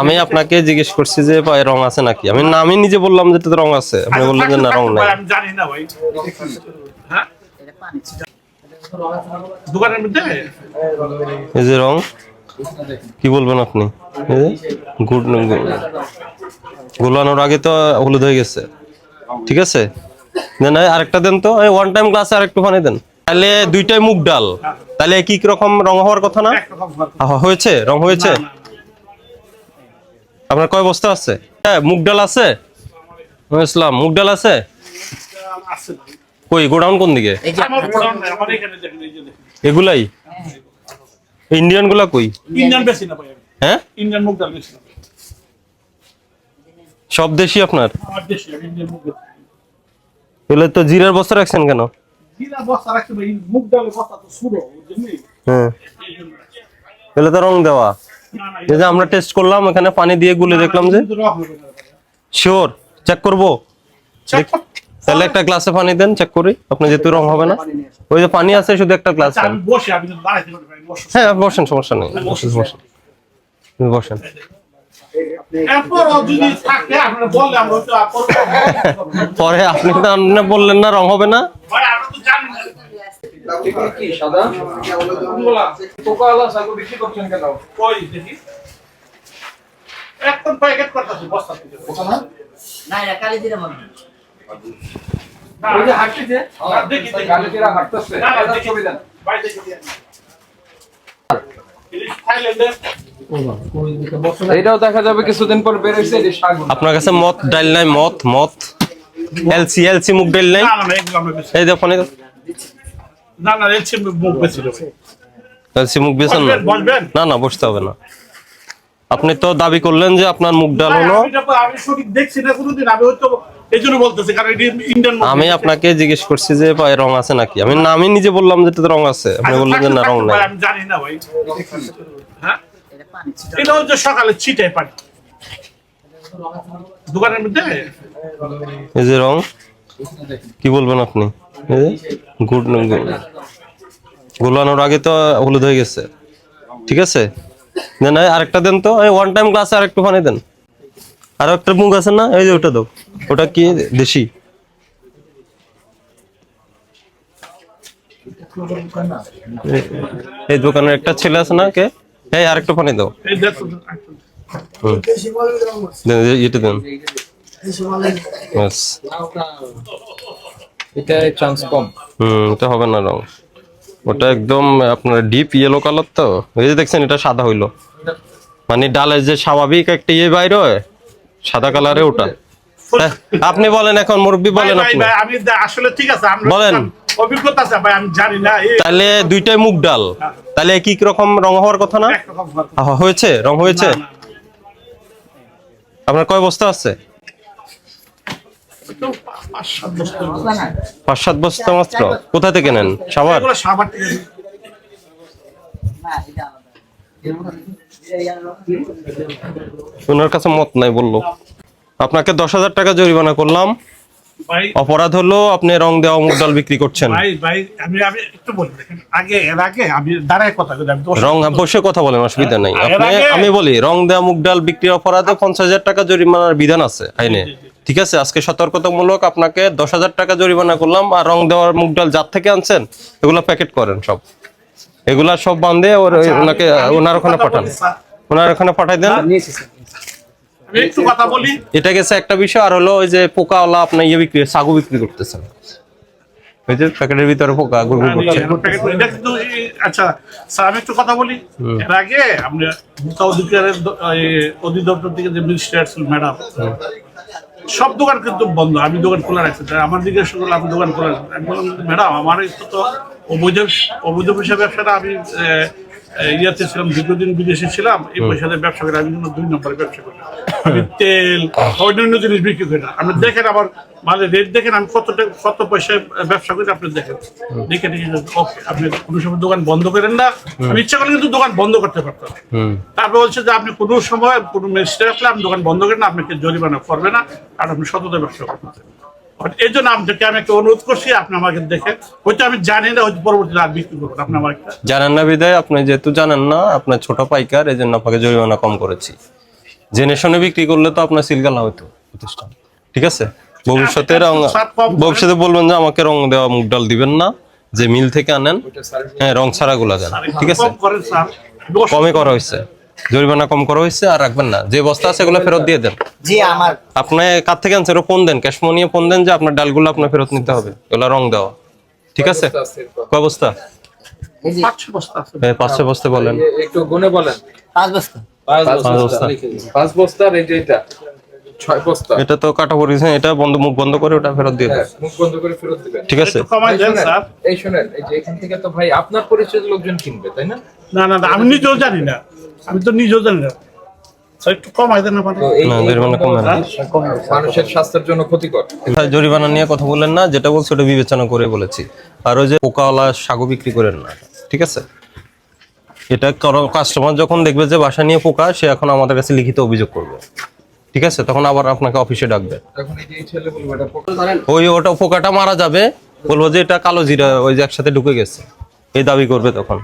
আমি আপনাকে জিজ্ঞেস করছি যে পায়ে রং আছে নাকি? আমি আমি নিজে বললাম যে রং আছে। আপনি আচ্ছা, বললেন যে না রং নাই। আমি জানি না ভাই। হ্যাঁ? দোকানের মধ্যে? এই যে রং কি বলবেন আপনি? গুড গোলানোর আগে তো হলুদ হয়ে গেছে। ঠিক আছে? দেন আরেকটা দেন তো। ওয়ান টাইম গ্লাসে আরেকটু পানি দেন। তাহলে দুইটাই মুগ ডাল। তাহলে কি রকম রং হওয়ার কথা না। আহা, হয়েছে? রং হয়েছে? আপনার কয় বস্তা আছে? হ্যাঁ মুগ ডাল আছে? ইসলাম মুগ ডাল আছে? আছে কই গোডাউন কোন দিকে? আমার গোডাউন আমার এখানে দেখেন, এই যে দেখেন। এগুলাই? ইন্ডিয়ানগুলা কই? ইন্ডিয়ান বেশি না ভাই হ্যাঁ? ইন্ডিয়ান মুগ ডাল বেশি না। সব দেশি আপনার? আমার দেশে ইন্ডিয়ান মুগ ডাল এগুলো তো জিরার বস্তা রাখছেন কেন? জিরা বস্তা রাখছি ভাই মুগ ডালের বস্তা তো শুরু হ্যাঁ। এগুলো তো রং দেওয়া। এই যে আমরা টেস্ট করলাম এখানে পানি দিয়ে গুলে দেখলাম যে। শিওর চেক করব তাহলে একটা গ্লাসে পানি দেন চেক করি আপনি যেহেতু রং হবে না ওই যে পানি আছে শুধু একটা গ্লাস। হ্যাঁ বসেন সমস্যা নেই বসেন বসেন। পরে আপনি তো বললেন না রং হবে না ভাই আমরা তো জানি না কি সাদা? বলা পোকা বিক্রি করছেন কেন? কই দেখি। একদম প্যাকেট করতেছি বস্তা থেকে না না এটা কালি দিলে মনে না, ওই যে হাঁটতেছে দেখি, দেখি। গালিকেরা হাঁটতেছে না, না, ছবি দেন। ভাই দেখি দিয়ে। ইলিশ থাইল্যান্ডের। এইটাও দেখা যাবে কিছুদিন পর বের হইছে আপনার কাছে মত ডাল নাই মত মত এলসি এলসি মুগ ডাল নাই? এই দেখো না না এলসি মুখ বেশি এলসি বেছেন না? না না বসতে হবে না। আপনি তো দাবি করলেন যে আপনার মুখ ডাল হলো। আমি সঠিক দেখছি না কোনোদিন আমি হয়তো আমি আপনাকে জিজ্ঞেস করছি যে পায়ে রং আছে নাকি? আমি না আমি নিজে বললাম যে এটাতে রং আছে। আপনি বললেন যে না রং নাই। আমি জানি না ভাই। হ্যাঁ? এটা পানি ছিল। এটা হচ্ছে সকালে ছিটাই পানি। দোকানের মধ্যে? এই যে রং কি বলবেন আপনি? গুড গোলানোর আগে তো হলুদ হয়ে গেছে। ঠিক আছে? না এই আরেকটা দেন তো। এই ওয়ান টাইম গ্লাসে আরেকটু পানি দেন। আর একটা মুখ আছে না? এই যে ওটা দাও। ওটা কি? দেশি। এই- এই দোকানের একটা ছেলে আছে না কে? এই আরেকটু পানি দাও। এই দেখো। হুম। দেন এটা দেন। ব্যাস। এটা চান্স কম হুম এটা হবে না রং। ওটা একদম আপনার ডিপ ইয়েলো কালার তো। এই যে দেখছেন এটা সাদা হইল। মানে ডালের যে স্বাভাবিক একটা ইয়ে বাইর হয় সাদা কালারে ওটা। হ্যাঁ, আপনি বলেন এখন মুরব্বী বলেন আপনি। আমি আসলে ঠিক আছে আমরা বলেন। অভিজ্ঞতা আছে ভাই আমি জানি না তাহলে দুইটাই মুগ ডাল। তাহলে কি কি রকম রং হওয়ার কথা না? হয়েছে? রং হয়েছে? আপনার কয় বস্তা আছে? পাঁচ সাত বস্তা মাত্র? কোথা থেকে নেন? সাবার ওনার কাছে মত নাই বলল। আপনাকে দশ হাজার টাকা জরিমানা করলাম। অপরাধ হলো আপনি রং দেওয়া মুগ ডাল বিক্রি করছেন। ভাই ভাই আমি আমি একটু বলি আগে এর আগে আমি দাঁড়ায় কথা বলি আমি রং বসে কথা বলেন অসুবিধা নাই। আপনি আমি বলি রং দেওয়া মুগ ডাল বিক্রির অপরাধে পঞ্চাশ হাজার টাকা জরিমানার বিধান আছে আইনে। ঠিক আছে আজকে সতর্কতামূলক আপনাকে দশ হাজার টাকা জরিমানা করলাম আর রং দেওয়ার মুগ ডাল যার থেকে আনছেন এগুলো প্যাকেট করেন সব। এগুলা সব বান্ধে ওর আচ্ছা, ওনাকে ওনার ওখানে পাঠান। ওনার ওখানে পাঠাই দেন। আমি একটু কথা বলি। এটা গেছে একটা বিষয় আর হলো ওই যে পোকাওয়ালা আপনার ইয়ে বিক্রি সাগু বিক্রি করতেছেন ওই যে প্যাকেটের ভিতরে পোকা গুড় করছে। এটা কিন্তু এই- আচ্ছা স্যার আমি একটু কথা বলি। এর আগে আমরা ভূতা অধিকারের অধিদপ্তর থেকে যে মিনিস্টার ম্যাডাম সব দোকান কিন্তু বন্ধ, আমি দোকান খোলা রাখছি। তাই আমার জিজ্ঞাসা করল আমি দোকান খোলা রাখছি ম্যাডাম, আমার তো অবৈধ অবৈধ হিসাবে ব্যবসাটা আমি ইয়াতে ছিলাম দীর্ঘদিন বিদেশে ছিলাম এই পয়সাতে ব্যবসা করে আমি কিন্তু দুই নম্বরে ব্যবসা করি। আমি তেল অন্যান্য জিনিস বিক্রি করি না। আপনি দেখেন আমার মানে রেট দেখেন আমি কত কত পয়সায় ব্যবসা করি আপনি দেখেন। দেখে দেখে ওকে আপনি কোনো সময় দোকান বন্ধ করেন না। আমি ইচ্ছা করলে কিন্তু দোকান বন্ধ করতে পারতাম। তারপর বলছে যে আপনি কোনো সময় কোনো ম্যাজিস্ট্রেট আসলে আপনি দোকান বন্ধ করেন না আপনাকে জরিমানা করবে না আর আপনি সততা ব্যবসা করবেন এই জন্য আপনাকে আমি একটা অনুরোধ করছি আপনি আমাকে দেখেন। হয়তো আমি জানি না হয়তো পরবর্তীতে আর বিক্রি আপনি আমার একটা জানেন না বিদায় আপনি যেহেতু জানেন না আপনার ছোট পাইকার এই জন্য আপনাকে জরিমানা কম করেছি। জেনে শুনে বিক্রি করলে তো আপনার সিলগালা হইতো প্রতিষ্ঠান ঠিক আছে? ভবিষ্যতে রং। ভবিষ্যতে বলবেন যে আমাকে রং দেওয়া মুগ ডাল দিবেন না যে মিল থেকে আনেন হ্যাঁ রং ছাড়া গুলা দেন ঠিক আছে? কমে করা হয়েছে। জরিমানা কম করা হয়েছে আর রাখবেন না। যে বস্তা আছে এগুলো ফেরত দিয়ে দেন। জি আমার আপনি কার থেকে আনছেন? ফোন দেন। ক্যাশ নিয়ে ফোন দেন যে আপনার ডালগুলো আপনার ফেরত নিতে হবে। এগুলো রং দেওয়া। ঠিক আছে? কয় বস্তা এই যে পাঁচশো বস্তা আছে। এই পাঁচশো বস্তা বলেন। একটু গুনে বলেন। পাঁচ বস্তা। পাঁচ পাঁচ বস্তা। বস্তা। পাঁচ বস্তার এই যে এটা। বস্তা। এটা তো কাটা পড়েছে এটা বন্ধ মুখ বন্ধ করে ওটা ফেরত দিয়ে দেন। হ্যাঁ, মুখ বন্ধ করে ফেরত দিবেন। ঠিক আছে। কমাই দেন স্যার। এই শোনেন এই যে এখান থেকে তো ভাই আপনার পরিচয়ের লোকজন কিনবে তাই না? না না না আমি নিজেও জানি না। আমি তো নিজেও জানি না। স্যার একটু কমাই দেন আমার তো এই না, এই জরিমানা নিয়ে কথা বললেন না যেটা বলছি ওটা বিবেচনা করে বলেছি। আর ওই যে পোকাওয়ালা সাগু বিক্রি করেন না ঠিক আছে? এটা কাস্টমার যখন দেখবে যে বাসা নিয়ে পোকা সে এখন আমাদের কাছে লিখিত অভিযোগ করবে। ঠিক আছে? তখন আবার আপনাকে অফিসে ডাকবে। ওই ওটা পোকাটা মারা যাবে বলব যে এটা কালো জিরা ওই যে একসাথে ঢুকে গেছে। এই দাবি করবে তখন।